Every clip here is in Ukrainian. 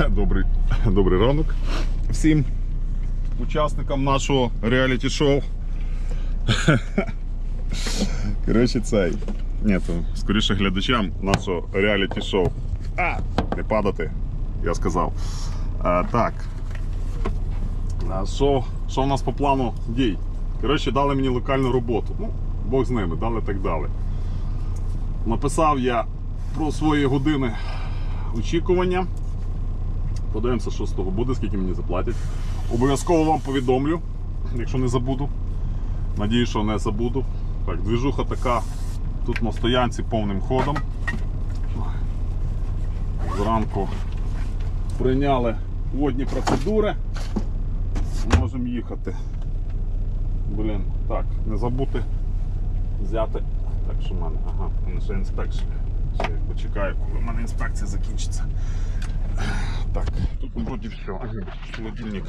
Добрий, добрий ранок всім учасникам нашого реаліті-шоу. Коротше, цей. Ні, то скоріше глядачам нашого реаліті-шоу. А, не падати, я сказав. А, так. Що, що в нас по плану дій? Коротше, дали мені локальну роботу. Ну, Бог з ними, дали так дали. Написав я про свої години очікування. Подивимося, що з того буде, скільки мені заплатять. Обов'язково вам повідомлю, якщо не забуду. Надію, що не забуду. Так, двіжуха така. Тут на стоянці повним ходом. Зранку прийняли водні процедури. Можемо їхати. Блін, так, не забути взяти. Так, що в мене, ага, мене ще інспекція. Ще почекаю, коли в мене інспекція закінчиться. Так, тут вроді все. Ага, холодильник.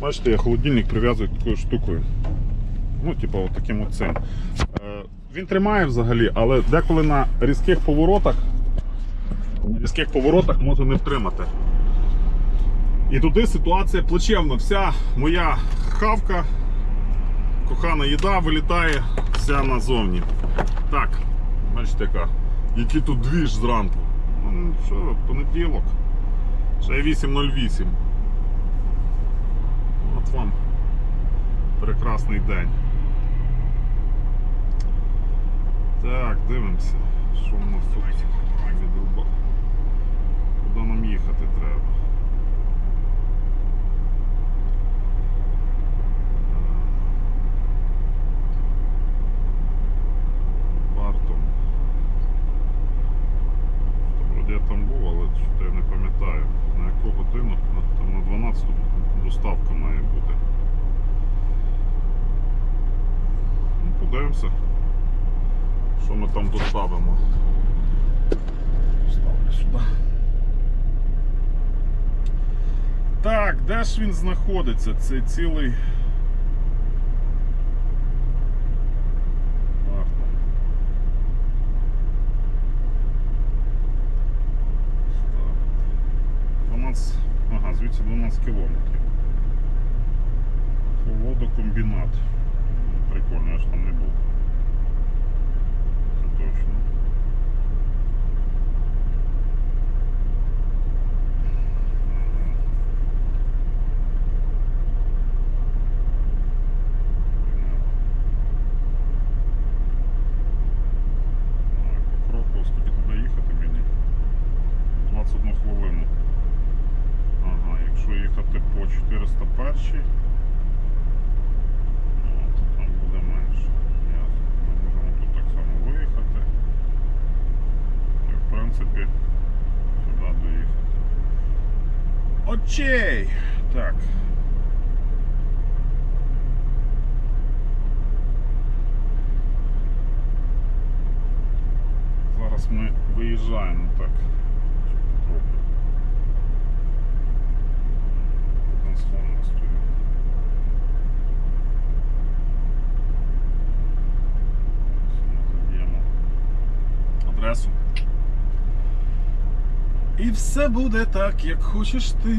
Бачите, я холодильник прив'язую такою штукою. Ну, типу, от таким от цим. Е, він тримає взагалі, але деколи на різких поворотах, на різких поворотах може не втримати. І туди ситуація плачевна. Вся моя хавка, кохана їда вилітає вся назовні. Так, бачите яка. Який тут двіж зранку. Ну що, понеділок. Ще 8.08. От вам прекрасний день. Так, дивимося, що в нас тут відруба. Куди нам їхати треба? Бартом. Вроді я там був, але що я не пам'ятаю на яку годину, На- там на 12 доставка має бути. Ну, подивимося, що ми там доставимо. Ставлю сюди. Так, де ж він знаходиться? Цей цілий. Бартом. Так. 12, ага, звідси 12 кілометрів. Водокомбінат. Ну, Прикольно, я ж там не був. Це точно. Ага. Так, по кроку, скільки туди їхати мені? 21 хвилину. Ага, якщо їхати по 401, ну, то там буде менше. Ясно. Ми можемо тут так само виїхати. І в принципі сюди доїхати. Очей! Так. Зараз ми виїжджаємо так. І все буде так, як хочеш ти.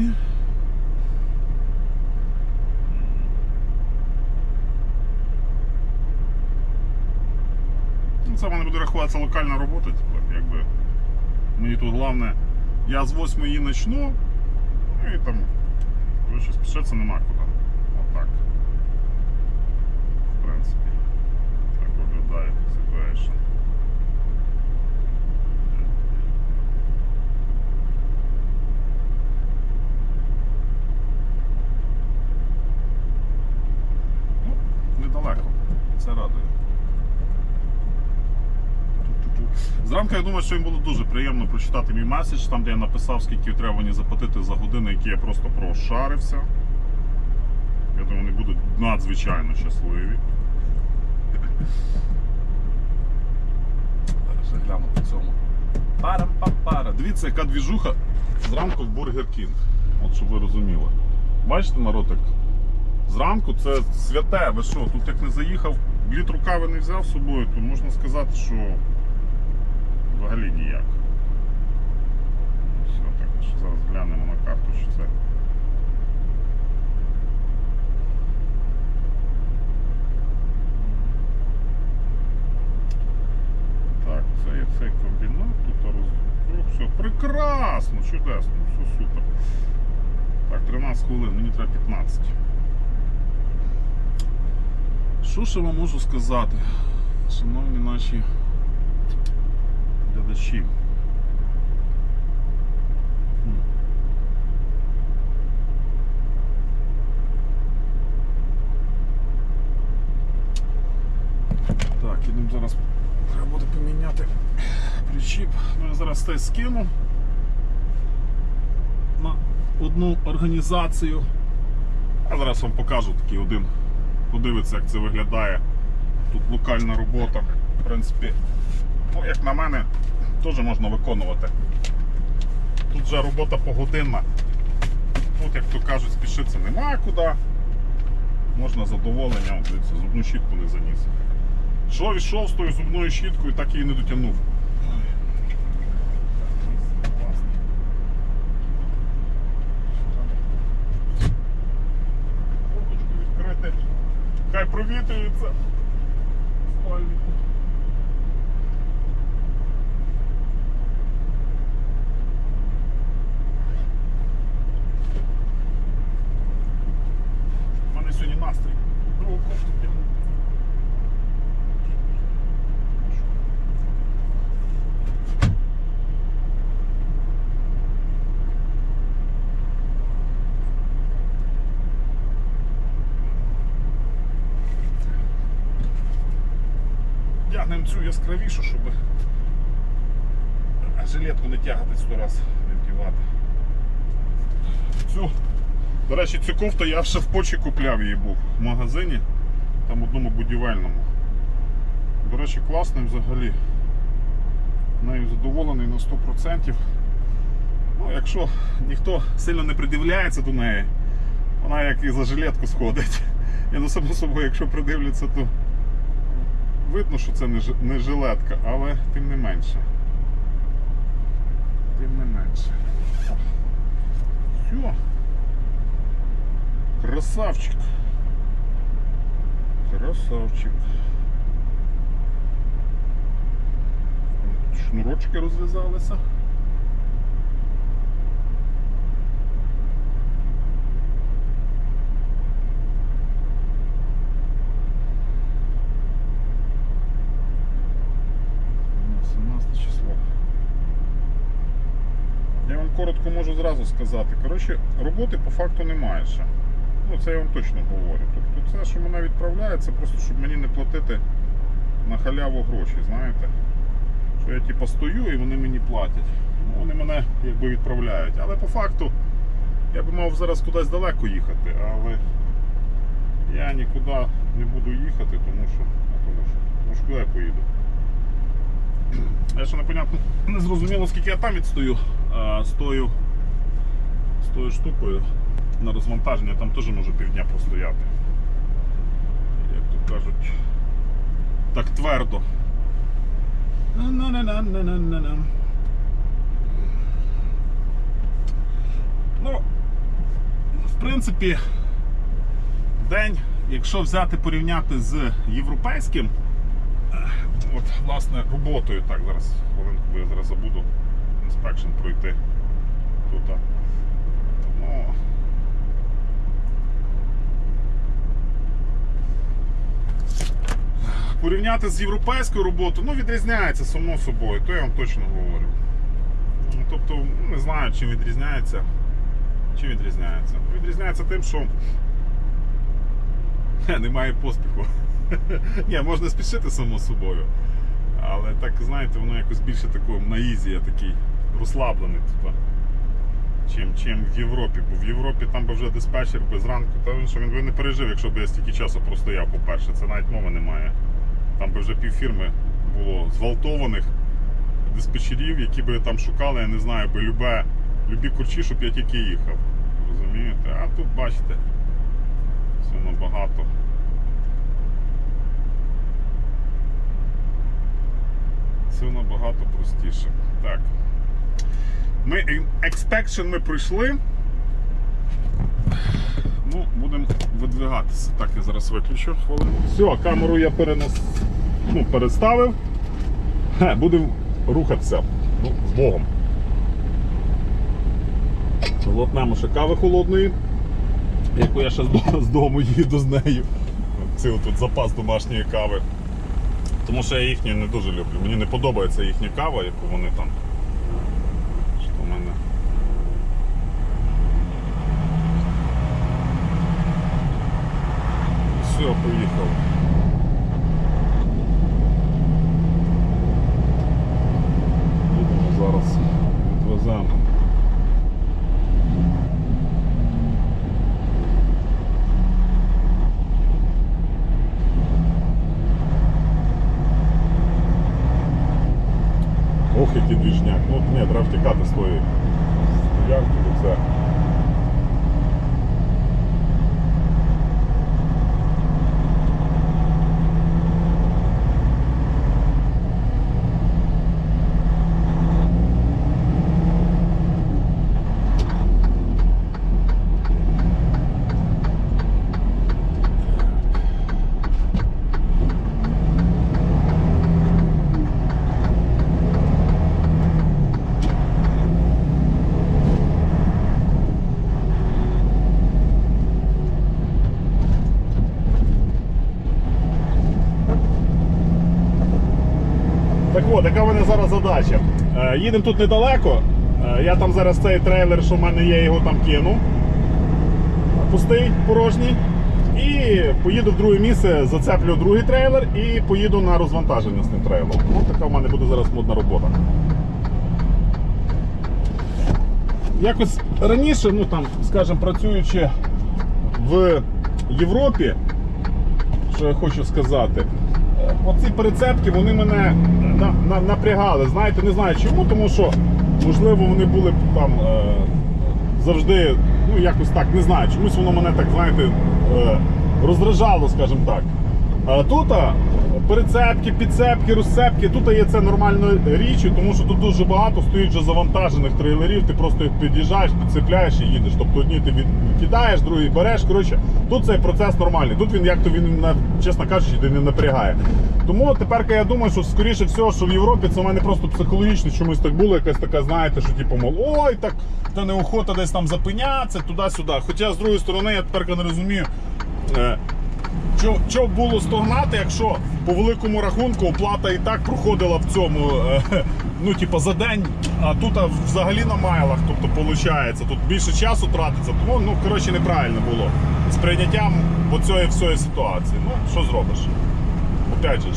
Ну, Це в мене буде рахуватися локальна робота, типу, якби. Мені тут головне, я з 8 її почну, ну і там коротше, спішитися нема куди. Отак. В принципі. Так виглядає ситуація. Ну, недалеко. Це радує. Зранку я думаю, що їм було дуже приємно прочитати мій меседж, там де я написав, скільки треба мені заплатити за години, які я просто прошарився. Я думаю, вони будуть надзвичайно щасливі. Зараз гляну по цьому. Парам-па-пара. Дивіться, яка двіжуха зранку в Бургер Кінг. От щоб ви розуміли. Бачите, народ, як зранку це святе. Ви що, тут як не заїхав, літру кави не взяв з собою, то можна сказати, що взагалі ніяк. Все, так, що зараз глянемо на карту чи це. Так, це є цей комбінат, тут роз... Все прекрасно, чудесно, все супер. Так, 13 хвилин, мені треба 15. Що ще вам можу сказати, шановні наші глядачі? Хм. Так, ідемо зараз. Треба буде поміняти причіп. Ну, я зараз те скину на одну організацію. Я зараз вам покажу такий один. Подивиться, як це виглядає. Тут локальна робота. В принципі, ну, як на мене, теж можна виконувати. Тут вже робота погодинна. Тут, як то кажуть, спішитися нема куди. Можна з задоволенням, дивіться, зубну щітку не заніс. Що йшов з тою зубною щіткою, так її не дотягнув. Хай провітрюється. Спальнику. У мене сьогодні настрій. Другу кофту вдягнув. Цю яскравішу, щоб жилетку не тягати сто раз не вдівати. Цю, до речі, цю кофту я ще в почі купляв її був в магазині, там одному будівельному. До речі, класний взагалі. Нею задоволений на 100%. Ну, якщо ніхто сильно не придивляється до неї, вона як і за жилетку сходить. Я ну само собою, якщо придивляться, то видно, що це не, жилетка, але тим не менше. Тим не менше. Все. Красавчик. Красавчик. Шнурочки розв'язалися. Ну, 17 число. Я вам коротко можу зразу сказати. Коротше, роботи по факту немає ще. Ну, це я вам точно говорю. Тобто це, що мене відправляє, це просто щоб мені не платити на халяву гроші, знаєте? Що я типу стою і вони мені платять. Ну, вони мене якби відправляють. Але по факту я би мав зараз кудись далеко їхати, але я нікуди не буду їхати, тому що, тому що, тому що куди я поїду. Я ще непонятно, не зрозуміло, скільки я там відстою з тою, з тою штукою на розвантаження, там теж можу півдня простояти. Як то кажуть, так твердо. Ну, в принципі, день, якщо взяти порівняти з європейським, от, власне, роботою. Так, зараз хвилинку, бо я зараз забуду інспекшн пройти тут. Ну, порівняти з європейською роботою, ну, відрізняється само собою, то я вам точно говорю. Ну, Тобто, ну, не знаю, чим відрізняється. Чим відрізняється? Відрізняється тим, що немає поспіху. Ні, можна спішити само собою. Але так, знаєте, воно якось більше такого на ізі, я такий розслаблений, типа, чим, чим в Європі. Бо в Європі там би вже диспетчер без ранку, та що він би не пережив, якщо б я стільки часу простояв, по-перше, це навіть мови немає. Там би вже півфірми було зґвалтованих диспетчерів, які би там шукали, я не знаю, би любе, любі курчі, щоб я тільки їхав. Розумієте? А тут бачите, все набагато. Все набагато простіше. Так. Ми Експекшн ми пройшли. будемо видвигатися. Так, я зараз виключу хвилину. Все, камеру я перенес... ну, переставив. Хе, будемо рухатися. Ну, з Богом. Глотнемо ще кави холодної, яку я ще з дому їду з нею. Це тут запас домашньої кави. Тому що я їхню не дуже люблю. Мені не подобається їхня кава, яку вони там. Що в мене. Все, поїхав. Їдемо зараз відвеземо. Ох, який двіжняк. Ну ні, треба втікати з тої стоянки, бо це. Так от, задача? Е, їдемо тут недалеко. Е, я там зараз цей трейлер, що в мене є, його там кину. Пустий, порожній. І поїду в друге місце, зацеплю другий трейлер і поїду на розвантаження з тим трейлером. Ось така в мене буде зараз модна робота. Якось раніше, ну там, скажімо, працюючи в Європі, що я хочу сказати, оці перецепки вони мене на, на, напрягали. Знаєте, не знаю чому, тому що можливо вони були там е, завжди, ну якось так, не знаю, чомусь воно мене так, знаєте, е, роздражало, скажімо так. А тут а, перецепки, підцепки, розцепки, тут є це нормальною річчю, тому що тут дуже багато стоїть вже завантажених трейлерів, ти просто їх під'їжджаєш, підцепляєш і їдеш. Тобто одні ти від- кидаєш, другі береш. Коротше, тут цей процес нормальний. Тут він, як то він, чесно кажучи, не напрягає. Тому тепер я думаю, що скоріше всього, що в Європі це в мене просто психологічно чомусь так було, якась така, знаєте, що типу, мол, ой, так та неохота десь там запинятися, туди-сюди. Хоча з другої сторони, я тепер не розумію. Що, що було стогнати, якщо по великому рахунку оплата і так проходила в цьому, е, ну, типу, за день, а тут взагалі на майлах, тобто, виходить, тут більше часу тратиться, тому, ну, коротше, неправильно було з прийняттям оцієї всієї ситуації. Ну, що зробиш? Опять же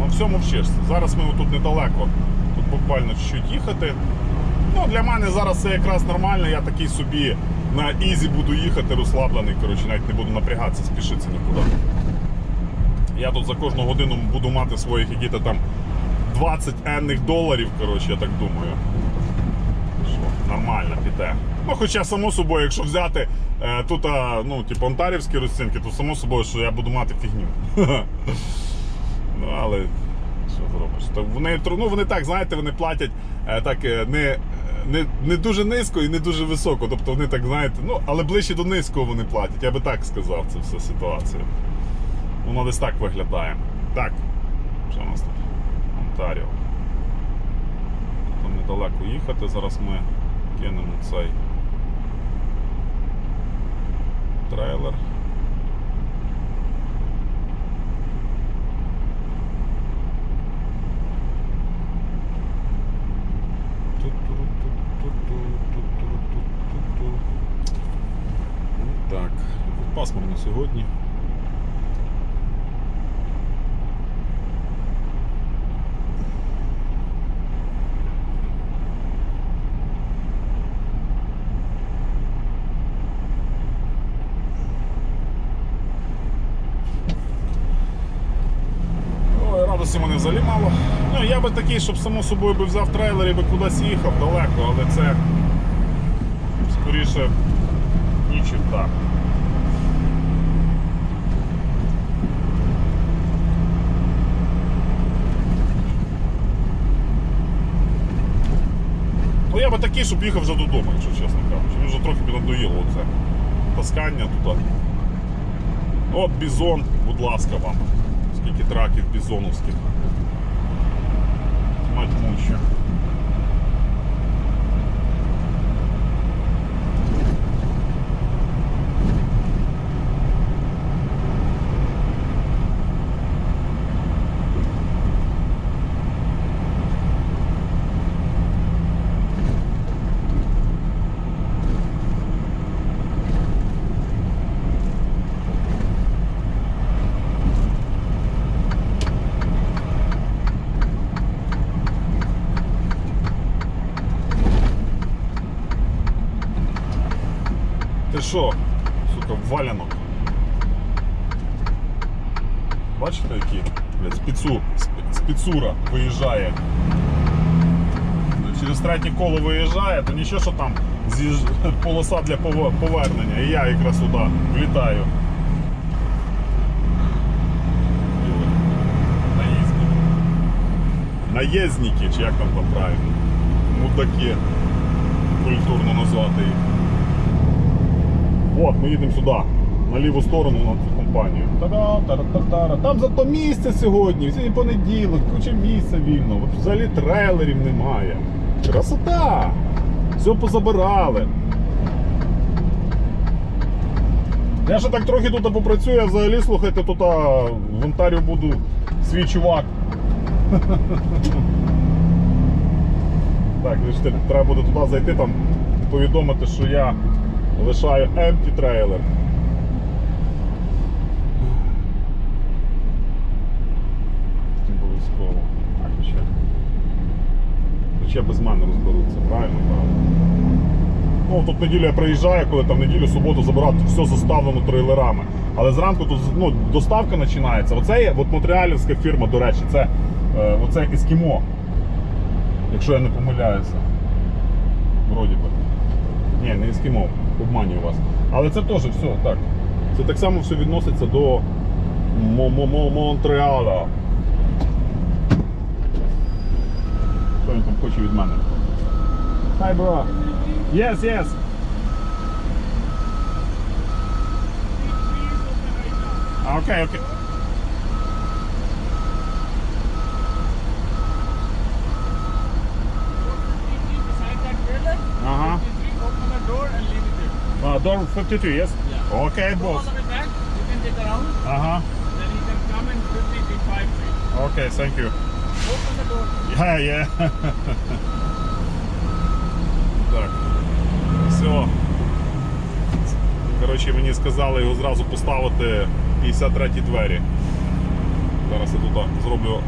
на всьому вчишся. Зараз ми тут недалеко, тут буквально чуть-чуть їхати. Ну, для мене зараз це якраз нормально, я такий собі на ізі буду їхати, розслаблений, коротше, навіть не буду напрягатися, спішитися нікуди. Я тут за кожну годину буду мати своїх якісь там 20 енних доларів, коротше, я так думаю. Що, нормально піде. Ну, хоча, само собою, якщо взяти е, тут, а, ну, типу, онтарівські розцінки, то само собою, що я буду мати фігню. Ну, але що зробиш? Вони, ну, вони так, знаєте, вони платять е, так е, не, не, не дуже низько і не дуже високо. Тобто вони так, знаєте, ну, але ближче до низького вони платять. Я би так сказав, це вся ситуація. Воно десь так виглядає. Так, що у нас тут? Онтаріо. Там недалеко їхати. Зараз ми кинемо цей трейлер. Ту-ту-ру-ту-ту-ру-ту-ту-ту-ту. Так, пасмурно сьогодні. Радості мене взагалі мало. Ну, я би такий, щоб само собою би взяв трейлер і би кудись їхав далеко, але це скоріше нічим так. Такий, щоб їхав вже додому, якщо чесно кажучи. Мені вже трохи надоїло це таскання туди. От бізон, будь ласка вам. Скільки траків бізоновських. Ти що, сука, валянок? Бачите, який? Блядь, спецу, спецура виїжджає. Через третє коло виїжджає, то нічого, що там з'їж... полоса для повернення. І я якраз сюди влітаю. Наїзники. Наїзники, чи як там правильно? Мудаки. Культурно назвати їх. От, ми їдемо сюди, на ліву сторону на цю компанію. Та-да, тара-та-тара. Там зато місце сьогодні, сьогодні понеділок, куча місця вільно. Взагалі трейлерів немає. Красота! Все позабирали. Я ще так трохи тут попрацюю, я взагалі, слухайте, тут в Онтаріо буду свій чувак. Так, треба буде туди зайти, там повідомити, що я лишаю empty трейлер. Обов'язково. Так, ще. Ще без мене розберуться, правильно? Правильно. Ну, тут неділю я приїжджаю, коли там неділю, суботу забирати, все заставлено трейлерами. Але зранку тут ну, доставка починається. Оце є от Монреалівська фірма, до речі, це е, оце Ескімо. Якщо я не помиляюся. Вроді би. Ні, не ескімо, обманюю вас. Але це теж все так. Це так само все відноситься до Мо- Мо- Мо- Монреаля. Що він там хоче від мене? Hi, bro. Yes, yes. Okay, okay. Door 52, yes? Yeah. Okay, Go all boss. the way back. You can take around. Ага. Then you can come in 55 feet. Окей, thank you. Open the door. Я, є. Так. Все. Коротше, мені сказали його зразу поставити 53 двері. Зараз я тут зроблю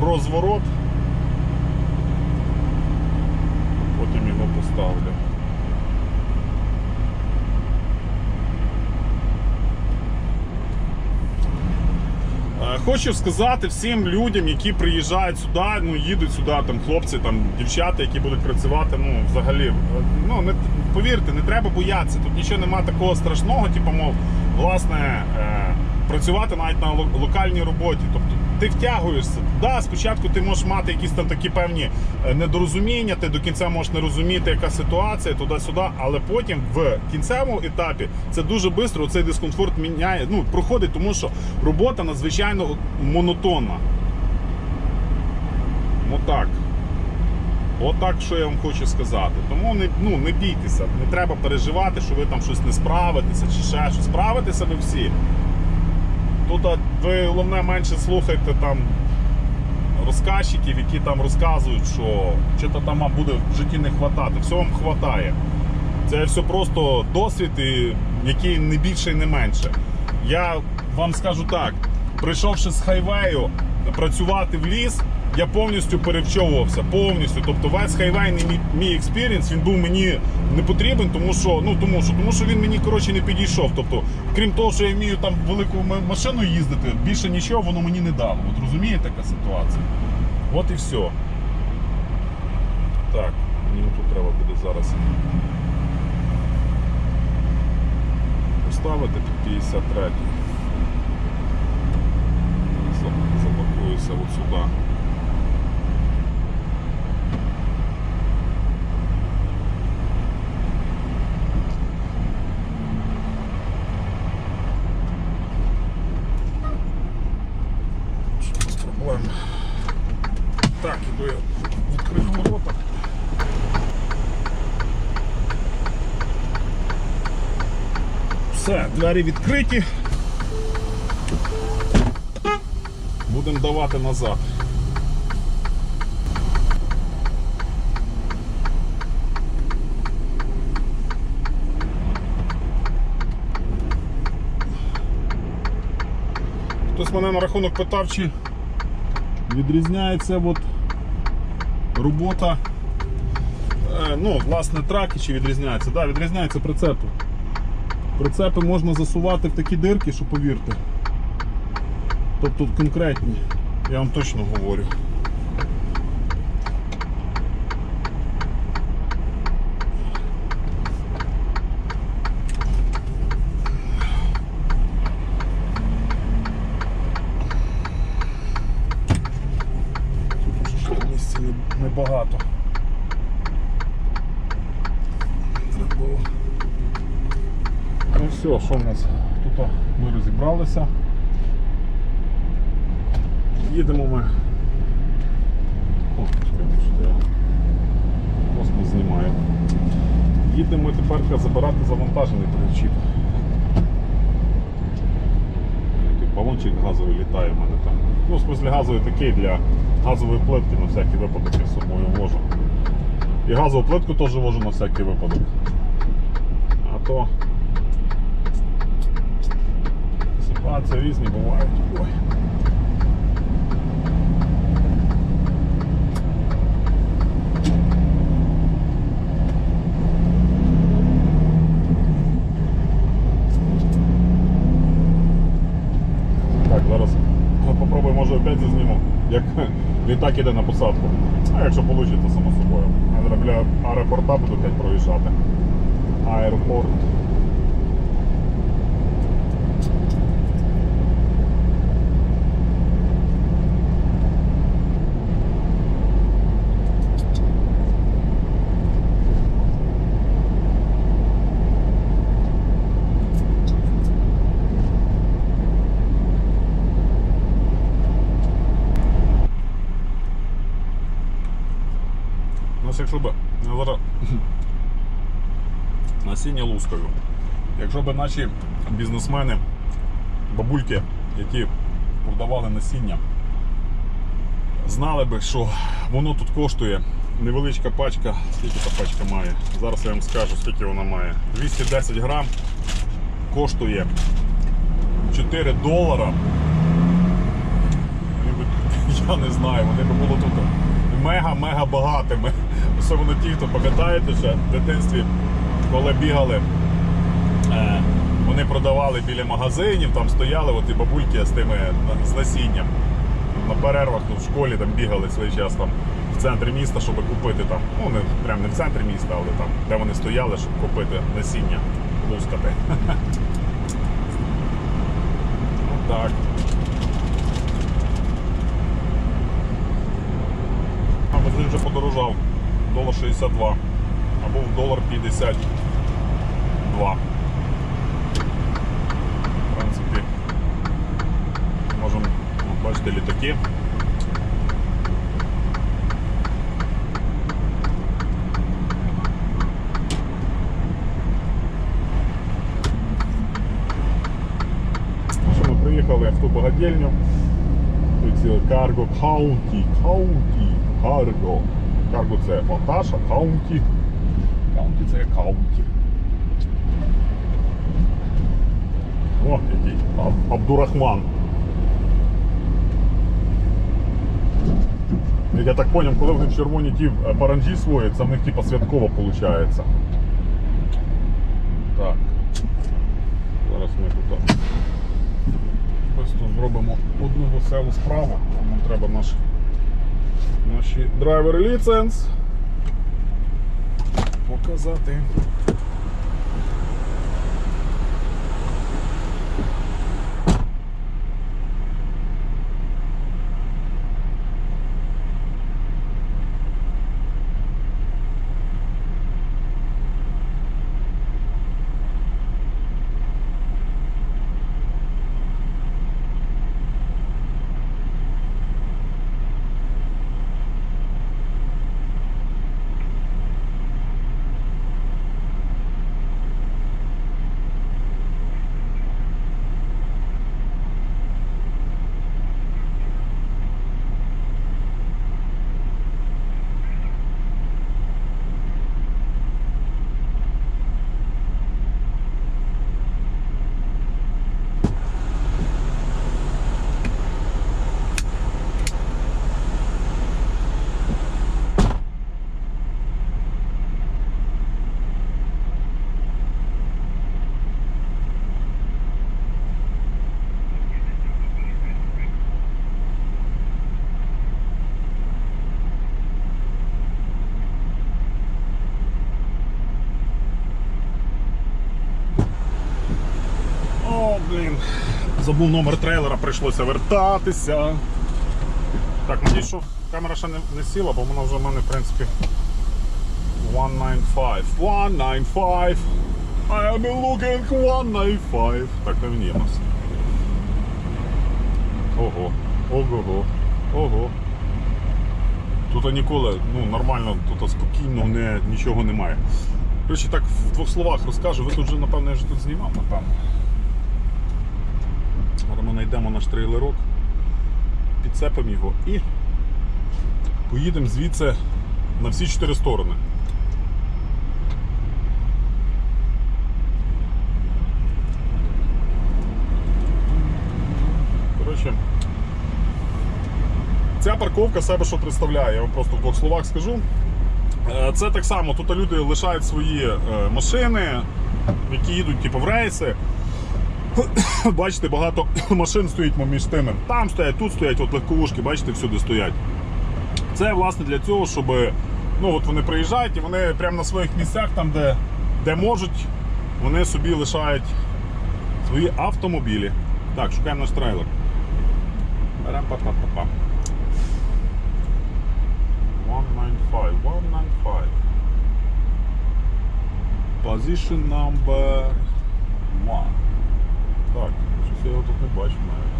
розворот. Потім його поставлю. Е, Хочу сказати всім людям, які приїжджають сюди, ну їдуть сюди, там хлопці, там дівчата, які будуть працювати. Ну, взагалі, е, ну не повірте, не треба боятися. Тут нічого немає такого страшного, типу, мов, власне, е, працювати навіть на локальній роботі. Тобто ти втягуєшся. Да, спочатку ти можеш мати якісь там такі певні е, недорозуміння, ти до кінця можеш не розуміти, яка ситуація, туди-сюди, але потім в кінцевому етапі це дуже швидко цей дискомфорт міняє, ну, проходить, тому що робота надзвичайно монотонна. Ну так. Отак, що я вам хочу сказати. Тому не, ну, не бійтеся, не треба переживати, що ви там щось не справитеся чи ще щось. Справитеся ви всі. Тут ви головне менше слухайте там розказчиків, які там розказують, що що-то там буде в житті не хватати. Все вам хватає. Це все просто досвід, який не більше і не менше. Я вам скажу так: прийшовши з хайвею працювати в ліс, я повністю перевчовувався. Повністю. Тобто весь хайвейний мій, експірієнс він був мені не потрібен, тому що ну тому що тому що він мені коротше не підійшов. Тобто, крім того, що я вмію там велику машину їздити, більше нічого воно мені не дало. От розумієте, така ситуація? От і все. Так, мені тут треба буде зараз поставити під 53. За- Запакуюся от сюди. Двері відкриті. Будемо давати назад. Хтось мене на рахунок питав, чи відрізняється от робота, е, ну, власне, траки, чи відрізняється. Да, відрізняється прицепи. Прицепи можна засувати в такі дирки, що повірте. Тобто конкретні, я вам точно говорю. Тут ще місця не- небагато. Треба було. Ну все, що в нас? Тут ми розібралися. Їдемо ми. О, чекайте, що я космос знімаю. Їдемо тепер забирати завантажений причіп. Балончик газовий літає в мене там. Ну, в смысле газовий такий для газової плитки на всякий випадок я з собою вожу. І газову плитку теж вожу на всякий випадок. А то ситуації різні бувають. Ой. Так, зараз попробую, може опять зазніму, як літак іде на посадку. А якщо вийде, само собою. Я зараз аеропорта буду опять проїжджати. Аеропорт. У нас якщо б я зараз насіння лускаю. Якщо б наші бізнесмени, бабульки, які продавали насіння, знали би, що воно тут коштує невеличка пачка, скільки та пачка має. Зараз я вам скажу, скільки вона має. 210 грам коштує 4 долара. Я не знаю, вони би було тут мега-мега багатими. Особливо ті, хто пам'ятаєте ще в дитинстві, коли бігали, е, вони продавали біля магазинів, там стояли от і бабульки з тими з насінням. На перервах ну, в школі там бігали свій час там в центрі міста, щоб купити там, ну не прямо не в центрі міста, але там, де вони стояли, щоб купити насіння, лускати. Так. Бензин вже подорожав. Долар 62. Або в долар 52. В принципі, можемо бачити літаки. Що ми приїхали в ту багадільню. Тут Карго Каунті, Каунті, Карго. Карго це вантаж, а Каунті. Каунті це Каунті. О, який Аб- Абдурахман. Я так зрозумів, коли вони в червоні ті е, паранджі свої, це в них типа святково виходить. Так. Зараз ми тут. Просто зробимо одну веселу справу. Нам треба наш, наші драйвер ліценз показати. Забув номер трейлера, прийшлося вертатися. Так, надіюсь, що камера ще не, не сіла, бо вона вже в мене, в принципі, 195. 195. I am looking 195. Так, не є нас. Ого. Ого. Ого. Тут ніколи, ну, нормально, тут спокійно не, нічого немає. Коротше, так в двох словах розкажу. Ви тут вже, напевно, я вже тут знімав, напевно. Ми знайдемо наш трейлерок, підцепимо його і поїдемо звідси на всі чотири сторони. Коротше, ця парковка себе що представляє, я вам просто в двох словах скажу. Е, Це так само, тут люди лишають свої е, машини, які їдуть типу, в рейси. Бачите, багато машин стоїть між тими. Там стоять, тут стоять, от легковушки, бачите, всюди стоять. Це власне для цього, щоб ну, от вони приїжджають і вони прямо на своїх місцях, там, де, де можуть, вони собі лишають свої автомобілі. Так, шукаємо наш трейлер. Парам-па-па-па-па. 195, 195. Position number one. Так, щось я його тут не бачу навіть.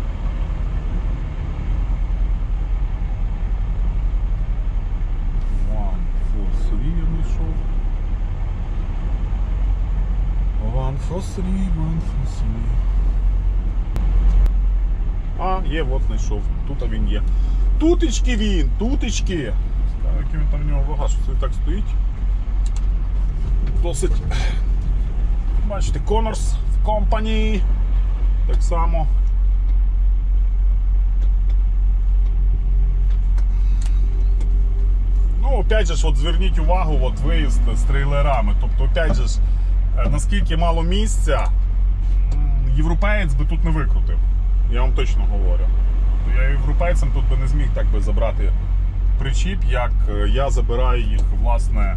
One, four, three я знайшов. One, four, three, one. А, є, от знайшов. Тут він є. Тутечки він, тутечки. Цікаво, який він там в нього вага, що це так стоїть. Досить. Бачите, Connors в компанії. Так само. Ну, опять же, от зверніть увагу, от виїзд з трейлерами. Тобто, опять же, е, наскільки мало місця, європеєць би тут не викрутив. Я вам точно говорю. Я європейцям тут би не зміг так би забрати причіп, як е, я забираю їх, власне.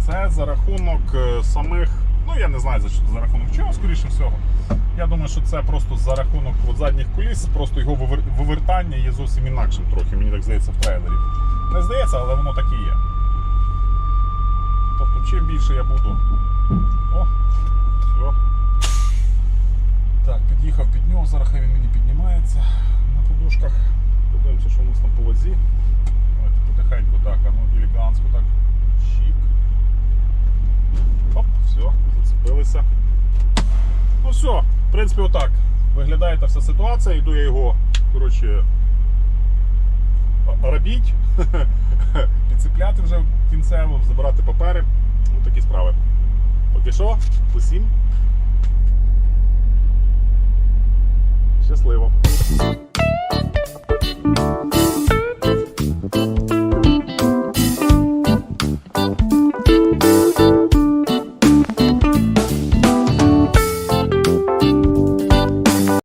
Це за рахунок е, самих, ну я не знаю за що за рахунок чого, скоріше всього. Я думаю, що це просто за рахунок от задніх коліс, просто його вивер- вивертання є зовсім інакшим трохи, мені так здається, в трейлері. Не здається, але воно так і є. Тобто, чим більше я буду. О, все. Так, під'їхав під нього, зараз він мені піднімається на подушках. Подивимося, що у нас там по вазі. Давайте потихеньку так, а ну елегантсько так. Оп, все, зацепилися. Ну все, в принципі, отак. Виглядає та вся ситуація. Йду я його, коротше, робіть, підцепляти вже кінцево, забирати папери. Ну, такі справи. Поки що, усім. Щасливо.